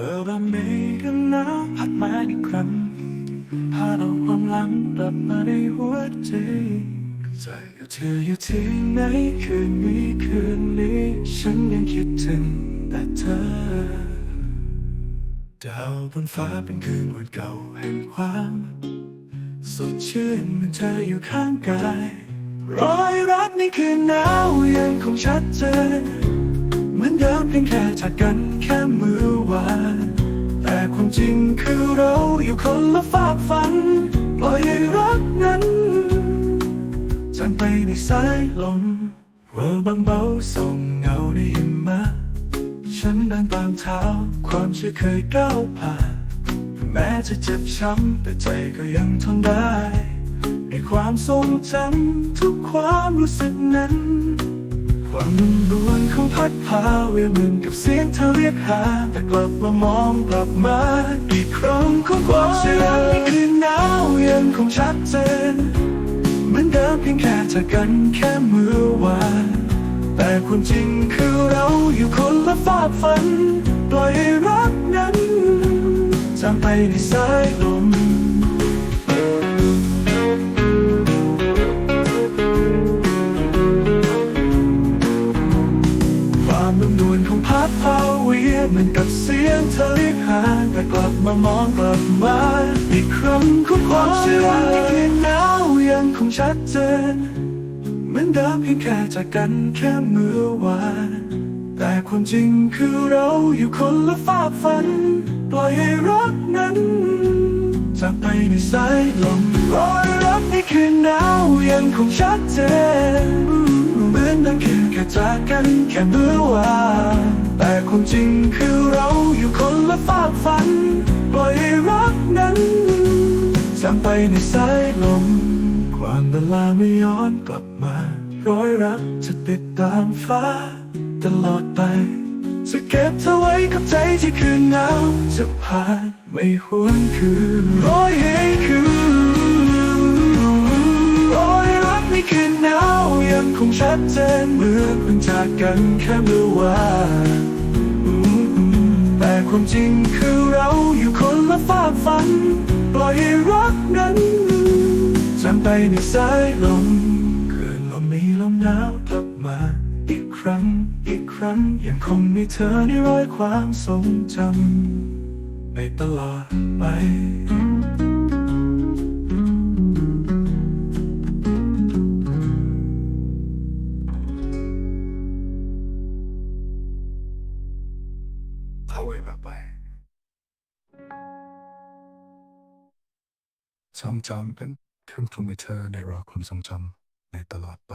Well เราเมฆกันหนาวพัดมาอีกครั้งพาเอาความหลังกลับมาในหัวใจใจกับเธออยู่ที่ไหนคืนนี้คืนนี้ ฉันยังคิดถึงแต่เธอ ดาวบนฟ้าเป็นคืนวันเก่าแห่งความสดชื่นเหมื่อเธออยู่ข้างกายรอยรักในคืนหนาวยังคงชัดเจนเหมือนเดิมเพียงแค่จากกันแค่มือา แต่ความจริงคือเราอยู่คนละฝากฝัน ปล่อยให้รักนั้นจางไปในสายลมเวอร์บางเบาส่งเงาในหิมะ ฉันเดินตามเท้า ความเชื่อเคยก้าวผ่าน แม้จะเจ็บช้ำ แต่ใจก็ยังทนได้ ในความทรงจำทุกความรู้สึกนั้น วามนุ่มนวลของพัดพาเวียนเหมือนกับเสียงเธอเรียกหา แต่กลับมามองกลับมา อีกครั้งของความเชื่อในคืนหนาวยังคงชัดเจนเหมือนเดิมเพียงแค่จากกันแค่เมื่อวานแต่ความจริงคือเราอยู่คนละฝากฝัน ปล่อยให้รักนั้นจางไปในสายลม พัดพาเวียนเหมือนกับเสียงเธอเรียกหาแต่กลับมามองกลับมาอีกครั้งของความเชื่อในคืนหนาวยังคงชัดเจนเหมือนเดิมเพียงแค่จากกันแค่เมื่อวานแต่ความจริงคือเราอยู่คนละฝากฝัน ปล่อยให้รักนั้นจากไปในสายลมรอยรักในคืนหนาวยังคงชัดเจน เหมืนแค่แค่จากกันแค่เมื่อวานแต่ความจริงคือเราอยู่คนละฝากฝัน ปล่อยให้รักนั้นจางไปในสายลม ความเวลาไม่ย้อนกลับมา ร้อยรักจะติดตามฟ้า ตลอดไป จะเก็บเธอไว้กับใจที่คืนหนาวจะผ่านไม่หวนคืนร้อยให้คืนร้อยรักในคืนหนาว ยังคงชัดเจนเหมือนเพิ่งจากกันแค่เมื่อวานแต่ความจริงคือเราอยู่คนละฝากฝัน ปล่อยให้รักนั้นจำไปในสายลมคืนลมมีลมหนาวกลับมา อีกครั้งอีกครั้งยังคงมีเธอในรอยความทรงจำไปตลอดไป เอาไว้แบบไปจำจำเป็นถึงคงมีเธอในรอความทรงจำในตลอดไป